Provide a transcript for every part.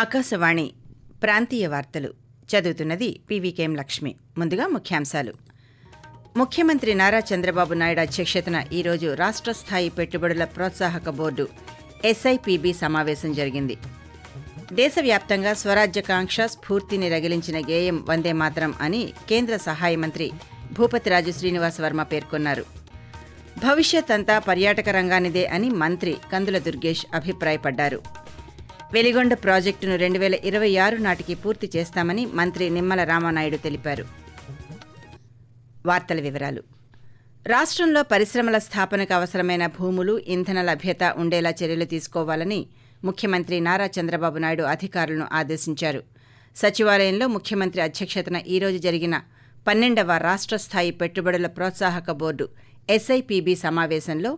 ఆకాశవాణి ప్రాంతీయ వార్తలు. చదువుతున్నది పీవీకేఎం లక్ష్మి. ముందుగా ముఖ్యాంశాలు. ముఖ్యమంత్రి నారా చంద్రబాబు నాయుడు అధ్యక్షతన ఈరోజు రాష్ట్ర స్థాయి పెట్టుబడుల ప్రోత్సాహక బోర్డు ఎస్ఐపిబి సమావేశం జరిగింది. దేశవ్యాప్తంగా స్వరాజ్యకాంక్ష స్ఫూర్తిని రగిలించిన గేయం వందే మాత్రం అని కేంద్ర సహాయ మంత్రి భూపతిరాజు శ్రీనివాస్ వర్మ పేర్కొన్నారు. భవిష్యత్ అంతా పర్యాటక రంగానిదే అని మంత్రి కందుల దుర్గేష్ అభిప్రాయపడ్డారు. వెలిగొండ ప్రాజెక్టును రెండు వేల ఇరవై ఆరు నాటికి పూర్తి చేస్తామని మంత్రి నిమ్మల రామానాయుడు తెలిపారు. వార్తల వివరాలు. రాష్ట్రంలో పరిశ్రమల స్థాపనకు అవసరమైన భూములు ఇంధన లభ్యత ఉండేలా చర్యలు తీసుకోవాలని ముఖ్యమంత్రి నారా చంద్రబాబు నాయుడు అధికారులను ఆదేశించారు. సచివాలయంలో ముఖ్యమంత్రి అధ్యక్షతన ఈరోజు జరిగిన పన్నెండవ రాష్ట్ర స్థాయి పెట్టుబడుల ప్రోత్సాహక బోర్డు ఎస్ఐపిబి సమావేశంలో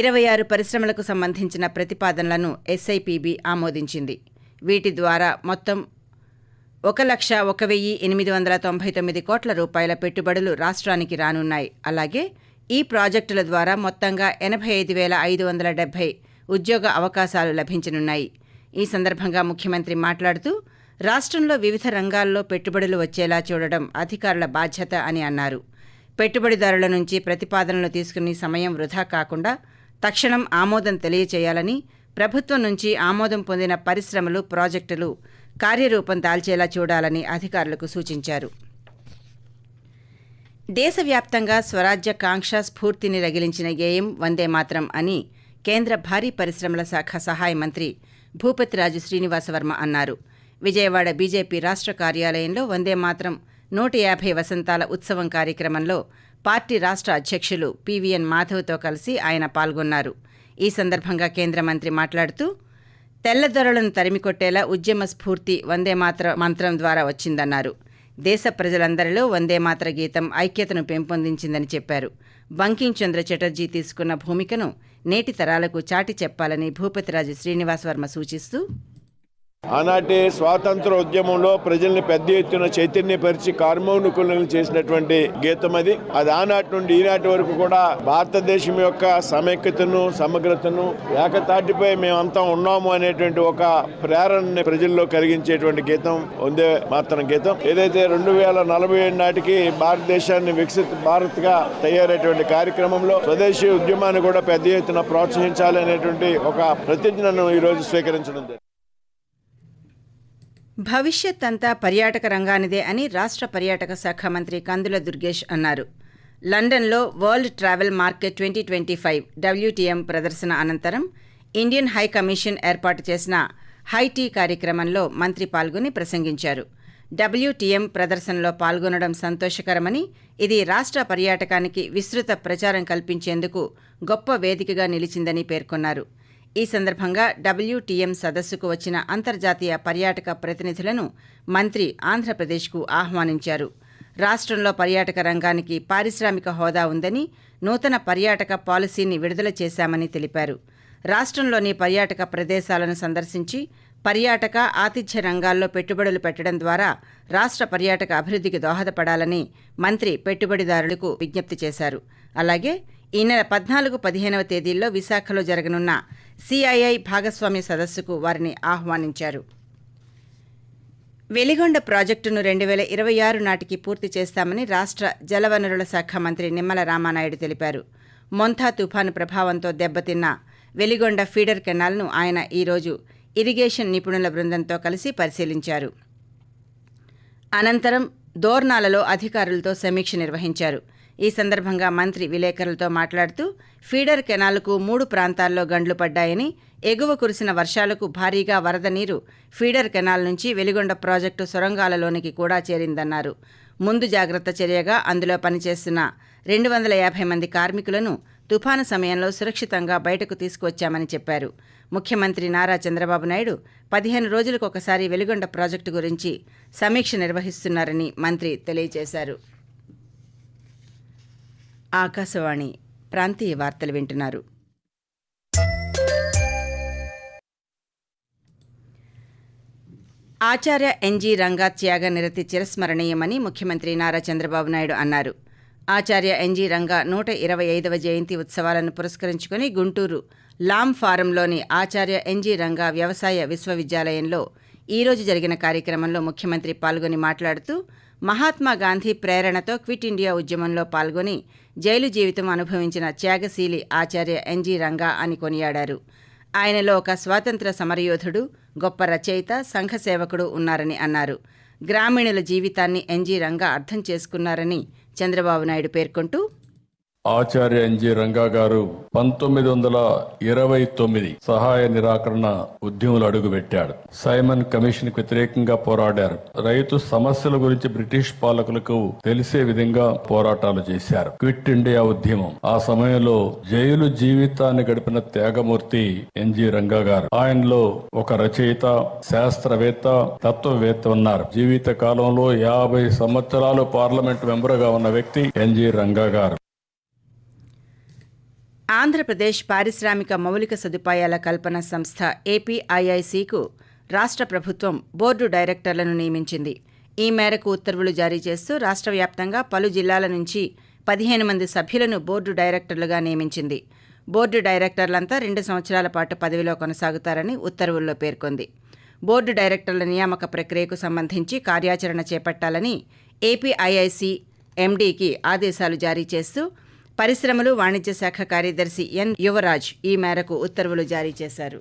ఇరవై ఆరు పరిశ్రమలకు సంబంధించిన ప్రతిపాదనలను ఎస్ఐపిబి ఆమోదించింది. వీటి ద్వారా మొత్తం ఒక లక్ష ఒక వెయ్యి ఎనిమిది వందల తొంభై తొమ్మిది కోట్ల రూపాయల పెట్టుబడులు రాష్ట్రానికి రానున్నాయి. అలాగే ఈ ప్రాజెక్టుల ద్వారా మొత్తంగా ఎనభై ఐదు వేల ఐదు వందల డెబ్బై ఉద్యోగ అవకాశాలు లభించనున్నాయి. ఈ సందర్భంగా ముఖ్యమంత్రి మాట్లాడుతూ రాష్ట్రంలో వివిధ రంగాల్లో పెట్టుబడులు వచ్చేలా చూడడం అధికారుల బాధ్యత అని అన్నారు. పెట్టుబడిదారుల నుంచి ప్రతిపాదనలు తీసుకుని సమయం వృధా కాకుండా తక్షణం ఆమోదం తెలియచేయాలని ప్రభుత్వం నుంచి ఆమోదం పొందిన పరిశ్రమలు ప్రాజెక్టులు కార్యరూపం దాల్చేలా చూడాలని అధికారులకు సూచించారు. దేశవ్యాప్తంగా స్వరాజ్య కాంక్ష స్ఫూర్తిని రగిలించిన గేయం వందే మాత్రం అని కేంద్ర భారీ పరిశ్రమల శాఖ సహాయ మంత్రి భూపతిరాజు శ్రీనివాసవర్మ అన్నారు. విజయవాడ బీజేపీ రాష్ట్ర కార్యాలయంలో వందే మాత్రం నూట యాభై వసంతాల ఉత్సవం కార్యక్రమంలో పార్టీ రాష్ట్ర అధ్యక్షులు పీవీఎన్ మాధవ్తో కలిసి ఆయన పాల్గొన్నారు. ఈ సందర్భంగా కేంద్ర మంత్రి మాట్లాడుతూ తెల్లదొరలను తరిమికొట్టేలా ఉద్యమ స్ఫూర్తి వందే మాత్ర మంత్రం ద్వారా వచ్చిందన్నారు. దేశ ప్రజలందరిలో వందే మాత్ర గీతం ఐక్యతను పెంపొందించిందని చెప్పారు. బంకించంద్ర చటర్జీ తీసుకున్న భూమికను నేటి తరాలకు చాటి చెప్పాలని భూపతిరాజు శ్రీనివాసవర్మ సూచిస్తూ ఆనాటి స్వాతంత్ర ఉద్యమంలో ప్రజల్ని పెద్ద ఎత్తున చైతన్యపరిచి కార్మోనుకులను చేసినటువంటి గీతం అది. అది ఆనాటి నుండి ఈనాటి వరకు కూడా భారతదేశం యొక్క సమైక్యతను సమగ్రతను ఏకతాటిపై మేమంతా ఉన్నాము అనేటువంటి ఒక ప్రేరణని ప్రజల్లో కలిగించేటువంటి గీతం ఉందే మాత్రం గీతం. ఏదైతే రెండు వేల నలభై ఏడు నాటికి భారతదేశాన్ని వికసిత భారత్గా తయారైనటువంటి కార్యక్రమంలో స్వదేశీ ఉద్యమాన్ని కూడా పెద్ద ఎత్తున ప్రోత్సహించాలి అనేటువంటి ఒక ప్రతిజ్ఞను ఈ రోజు స్వీకరించడం జరిగింది. భవిష్యత్ అంతా పర్యాటక రంగానిదే అని రాష్ట్ర పర్యాటక శాఖ మంత్రి కందుల దుర్గేష్ అన్నారు. లండన్లో world travel market twenty twenty five WTM ప్రదర్శన అనంతరం ఇండియన్ హై కమిషన్ ఏర్పాటు చేసిన హైటీ కార్యక్రమంలో మంత్రి పాల్గొని ప్రసంగించారు. డబ్ల్యూటీఎం ప్రదర్శనలో పాల్గొనడం సంతోషకరమని ఇది రాష్ట్ర పర్యాటకానికి విస్తృత ప్రచారం కల్పించేందుకు గొప్ప వేదికగా నిలిచిందని పేర్కొన్నారు. ఈ సందర్భంగా డబ్ల్యూటీఎం సదస్సుకు వచ్చిన అంతర్జాతీయ పర్యాటక ప్రతినిధులను మంత్రి ఆంధ్రప్రదేశ్కు ఆహ్వానించారు. రాష్ట్రంలో పర్యాటక రంగానికి పారిశ్రామిక హోదా ఉందని నూతన పర్యాటక పాలసీని విడుదల చేశామని తెలిపారు. రాష్ట్రంలోని పర్యాటక ప్రదేశాలను సందర్శించి పర్యాటక ఆతిథ్య రంగాల్లో పెట్టుబడులు పెట్టడం ద్వారా రాష్ట్ర పర్యాటక అభివృద్ధికి దోహదపడాలని మంత్రి పెట్టుబడిదారులకు విజ్ఞప్తి చేశారు. అలాగే ఈ నెల పద్నాలుగు పదిహేనవ తేదీల్లో విశాఖలో జరగనున్న సిఐఐ భాగస్వామ్య సదస్సుకు వారిని ఆహ్వానించారు. వెలిగొండ ప్రాజెక్టును రెండు వేల ఇరవై ఆరు నాటికి పూర్తి చేస్తామని రాష్ట్ర జలవనరుల శాఖ మంత్రి నిమ్మల రామానాయుడు తెలిపారు. మొంథా తుఫాను ప్రభావంతో దెబ్బతిన్న వెలిగొండ ఫీడర్ కెనాల్ను ఆయన ఈరోజు ఇరిగేషన్ నిపుణుల బృందంతో కలిసి పరిశీలించారు. అనంతరం దోర్నాలలో అధికారులతో సమీక్ష నిర్వహించారు. ఈ సందర్భంగా మంత్రి విలేకరులతో మాట్లాడుతూ ఫీడర్ కెనాల్కు మూడు ప్రాంతాల్లో గండ్లు పడ్డాయని ఎగువ కురిసిన వర్షాలకు భారీగా వరద నీరు ఫీడర్ కెనాల్ నుంచి వెలిగొండ ప్రాజెక్టు సొరంగాలలోనికి కూడా చేరిందన్నారు. ముందు జాగ్రత్త చర్యగా అందులో పనిచేస్తున్న రెండు వందల యాభై మంది కార్మికులను తుఫాను సమయంలో సురక్షితంగా బయటకు తీసుకువచ్చామని చెప్పారు. ముఖ్యమంత్రి నారా చంద్రబాబు నాయుడు పదిహేను రోజులకు ఒకసారి వెలుగొండ ప్రాజెక్టు గురించి సమీక్ష నిర్వహిస్తున్నారని మంత్రి తెలియజేశారు. ఆకాశవాణి ప్రాంతీయ వార్తలు వింటున్నారు. ఆచార్య ఎన్జీ రంగా త్యాగ నిరతి చిరస్మరణీయమని ముఖ్యమంత్రి నారా చంద్రబాబు నాయుడు అన్నారు. ఆచార్య ఎన్జీ రంగా నూట ఇరవై ఐదవ జయంతి ఉత్సవాలను పురస్కరించుకుని గుంటూరు లామ్ ఫారంలోని ఆచార్య ఎన్జీ రంగా వ్యవసాయ విశ్వవిద్యాలయంలో ఈరోజు జరిగిన కార్యక్రమంలో ముఖ్యమంత్రి పాల్గొని మాట్లాడుతూ మహాత్మా గాంధీ ప్రేరణతో క్విట్ ఇండియా ఉద్యమంలో పాల్గొని జైలు జీవితం అనుభవించిన త్యాగశీలి ఆచార్య ఎన్జీ రంగా అని కొనియాడారు. ఆయనలో ఒక స్వాతంత్ర సమరయోధుడు గొప్ప రచయిత సంఘ సేవకుడు ఉన్నారని అన్నారు. గ్రామీణుల జీవితాన్ని ఎన్జీ రంగా అర్థం చేసుకున్నారని చంద్రబాబు నాయుడు పేర్కొంటూ ఆచార్య ఎన్జి రంగా గారు పంతొమ్మిది వందల ఇరవై తొమ్మిది సహాయ నిరాకరణ ఉద్యములు అడుగుపెట్టాడు. సైమన్ కమిషన్కు వ్యతిరేకంగా పోరాడారు. రైతు సమస్యల గురించి బ్రిటిష్ పాలకులకు తెలిసే విధంగా పోరాటాలు చేశారు. క్విట్ ఇండియా ఉద్యమం. ఆ సమయంలో జైలు జీవితాన్ని గడిపిన త్యాగమూర్తి ఎన్జి రంగా గారు ఆయనలో ఒక రచయిత శాస్త్రవేత్త తత్వవేత్త ఉన్నారు. జీవిత కాలంలో యాభై సంవత్సరాలు పార్లమెంట్ మెంబర్గా ఉన్న వ్యక్తి ఎన్జి రంగా గారు. ఆంధ్రప్రదేశ్ పారిశ్రామిక మౌలిక సదుపాయాల కల్పన సంస్థ ఏపీఐఐసికు రాష్ట్ర ప్రభుత్వం బోర్డు డైరెక్టర్లను నియమించింది. ఈ మేరకు ఉత్తర్వులు జారీ చేస్తూ రాష్ట్ర వ్యాప్తంగా పలు జిల్లాల నుంచి పదిహేను మంది సభ్యులను బోర్డు డైరెక్టర్లుగా నియమించింది. బోర్డు డైరెక్టర్లంతా రెండు సంవత్సరాల పాటు పదవిలో కొనసాగుతారని ఉత్తర్వుల్లో పేర్కొంది. బోర్డు డైరెక్టర్ల నియామక ప్రక్రియకు సంబంధించి కార్యాచరణ చేపట్టాలని ఏపీఐఐసి ఎండీకి ఆదేశాలు జారీ చేస్తూ పరిశ్రమలు వాణిజ్య శాఖ కార్యదర్శి ఎన్. యువరాజ్ ఈ మేరకు ఉత్తర్వులు జారీ చేశారు.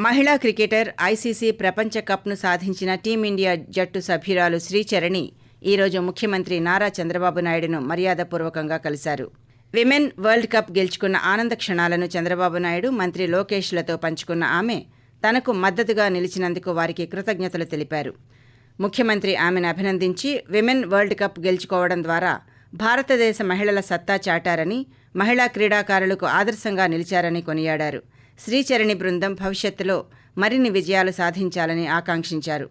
మహిళా క్రికెటర్ ఐసీసీ ప్రపంచ కప్ను సాధించిన టీమిండియా జట్టు సభ్యురాలు శ్రీచరణి ఈరోజు ముఖ్యమంత్రి నారా చంద్రబాబు నాయుడును మర్యాదపూర్వకంగా కలిశారు. విమెన్ వరల్డ్ కప్ గెలుచుకున్న ఆనంద క్షణాలను చంద్రబాబు నాయుడు మంత్రి లోకేష్లతో పంచుకున్న ఆమె తనకు మద్దతుగా నిలిచినందుకు వారికి కృతజ్ఞతలు తెలిపారు. ముఖ్యమంత్రి ఆమెను అభినందించి విమెన్ వరల్డ్ కప్ గెలుచుకోవడం ద్వారా భారతదేశ మహిళల సత్తా చాటారని మహిళా క్రీడాకారులకు ఆదర్శంగా నిలిచారని కొనియాడారు. శ్రీచరణి బృందం భవిష్యత్తులో మరిన్ని విజయాలు సాధించాలని ఆకాంక్షించారు.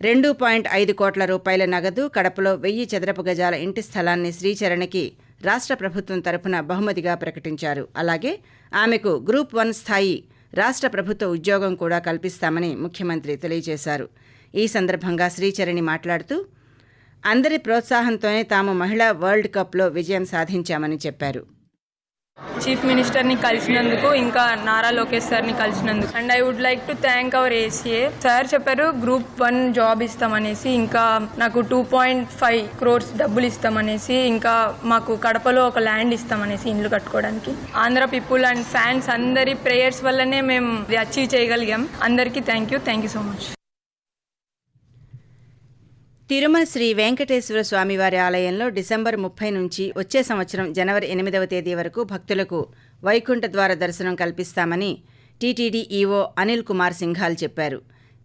రెండు పాయింట్ ఐదు కోట్ల రూపాయల నగదు కడపలో వెయ్యి చదరపు గజాల ఇంటి స్థలాన్ని శ్రీచరణికి రాష్ట్ర ప్రభుత్వం తరపున బహుమతిగా ప్రకటించారు. అలాగే ఆమెకు గ్రూప్ వన్ స్థాయి రాష్ట్ర ప్రభుత్వ ఉద్యోగం కూడా కల్పిస్తామని ముఖ్యమంత్రి తెలియజేశారు. ఈ సందర్భంగా శ్రీచరణి మాట్లాడుతూ అందరి ప్రోత్సాహంతోనే తాము మహిళా వరల్డ్ కప్లో విజయం సాధించామని చెప్పారు. చీఫ్ మినిస్టర్ని కలిసినందుకు ఇంకా నారా లోకేష్ సార్ని కలిసినందుకు. And I would like to thank our ACA sir చెప్పారు గ్రూప్ వన్ జాబ్ ఇస్తామనేసి ఇంకా నాకు టూ పాయింట్ ఫైవ్ క్రోర్స్ డబ్బులు ఇస్తామనేసి ఇంకా మాకు కడపలో ఒక ల్యాండ్ ఇస్తామనేసి ఇండ్లు కట్టుకోవడానికి. ఆంధ్ర పీపుల్ అండ్ ఫ్యాన్స్ అందరి ప్రేయర్స్ వల్లనే మేము అచీవ్ చేయగలిగాం. అందరికీ thank you thank you so much Tirumala Shri Venkateswara స్వామివారి ఆలయంలో డిసెంబర్ ముప్పై నుంచి వచ్చే సంవత్సరం జనవరి ఎనిమిదవ తేదీ వరకు భక్తులకు వైకుంఠ ద్వార దర్శనం కల్పిస్తామని టీటీడీ ఈవో అనిల్ కుమార్ సింఘాల్ చెప్పారు.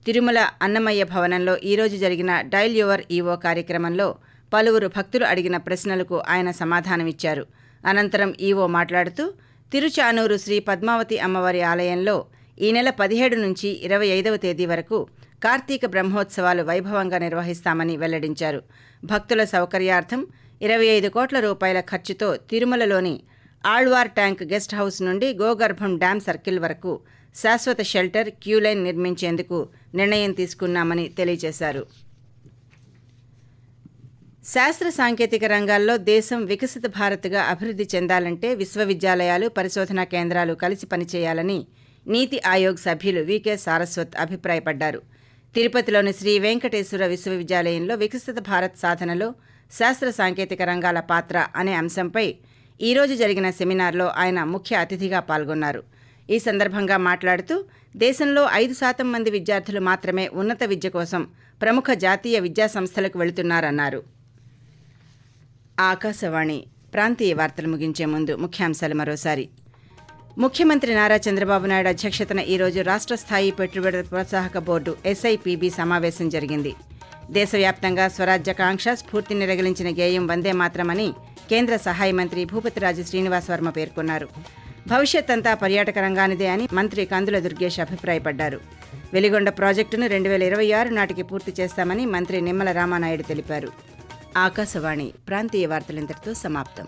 తిరుమల అన్నమయ్య భవనంలో ఈరోజు జరిగిన డైల్ యువర్ ఈవో కార్యక్రమంలో పలువురు భక్తులు అడిగిన ప్రశ్నలకు ఆయన సమాధానమిచ్చారు అనంతరం ఈవో మాట్లాడుతూ తిరుచానూరు శ్రీ పద్మావతి అమ్మవారి ఆలయంలో ఈ నెల పదిహేడు నుంచి ఇరవై ఐదవ తేదీ వరకు కార్తీక బ్రహ్మోత్సవాలు వైభవంగా నిర్వహిస్తామని వెల్లడించారు. భక్తుల సౌకర్యార్థం ఇరవై ఐదు కోట్ల రూపాయల ఖర్చుతో తిరుమలలోని ఆళ్వార్ ట్యాంక్ గెస్ట్ హౌస్ నుండి గోగర్భం డ్యాం సర్కిల్ వరకు శాశ్వత షెల్టర్ క్యూలైన్ నిర్మించేందుకు నిర్ణయం తీసుకున్నామని తెలియజేశారు. శాస్త్ర సాంకేతిక రంగాల్లో దేశం వికసిత భారత్గా అభివృద్ధి చెందాలంటే విశ్వవిద్యాలయాలు పరిశోధనా కేంద్రాలు కలిసి పనిచేయాలని నీతి ఆయోగ్ సభ్యులు వికే సారస్వత్ అభిప్రాయపడ్డారు. తిరుపతిలోని శ్రీ వెంకటేశ్వర విశ్వవిద్యాలయంలో వికసిత భారత్ సాధనలో శాస్త్ర సాంకేతిక రంగాల పాత్ర అనే అంశంపై ఈరోజు జరిగిన సెమినార్లో ఆయన ముఖ్య అతిథిగా పాల్గొన్నారు. ఈ సందర్భంగా మాట్లాడుతూ దేశంలో ఐదు శాతం మంది విద్యార్థులు మాత్రమే ఉన్నత విద్య కోసం ప్రముఖ జాతీయ విద్యా సంస్థలకు వెళుతున్నారన్నారు. ఆకాశవాణి ప్రాంతీయ వార్తలు ముగించే ముందు ముఖ్యాంశాలు మరోసారి. ముఖ్యమంత్రి నారా చంద్రబాబు నాయుడు అధ్యక్షతన ఈరోజు రాష్ట్ర స్థాయి పెట్టుబడుల ప్రోత్సాహక బోర్డు ఎస్ఐపిబి సమావేశం జరిగింది. దేశవ్యాప్తంగా స్వరాజ్యకాంక్ష స్ఫూర్తిని రగిలించిన గేయం వందే మాత్రమని కేంద్ర సహాయ మంత్రి భూపతిరాజు శ్రీనివాస్ వర్మ పేర్కొన్నారు. భవిష్యత్ అంతా పర్యాటక రంగానిదే అని మంత్రి కందుల దుర్గేష్ అభిప్రాయపడ్డారు. వెలిగొండ ప్రాజెక్టును రెండు వేల ఇరవై ఆరు నాటికి పూర్తి చేస్తామని మంత్రి నిమ్మల రామానాయుడు తెలిపారు. ఆకాశవాణి ప్రాంతీయ వార్తలింతటితో సమాప్తం.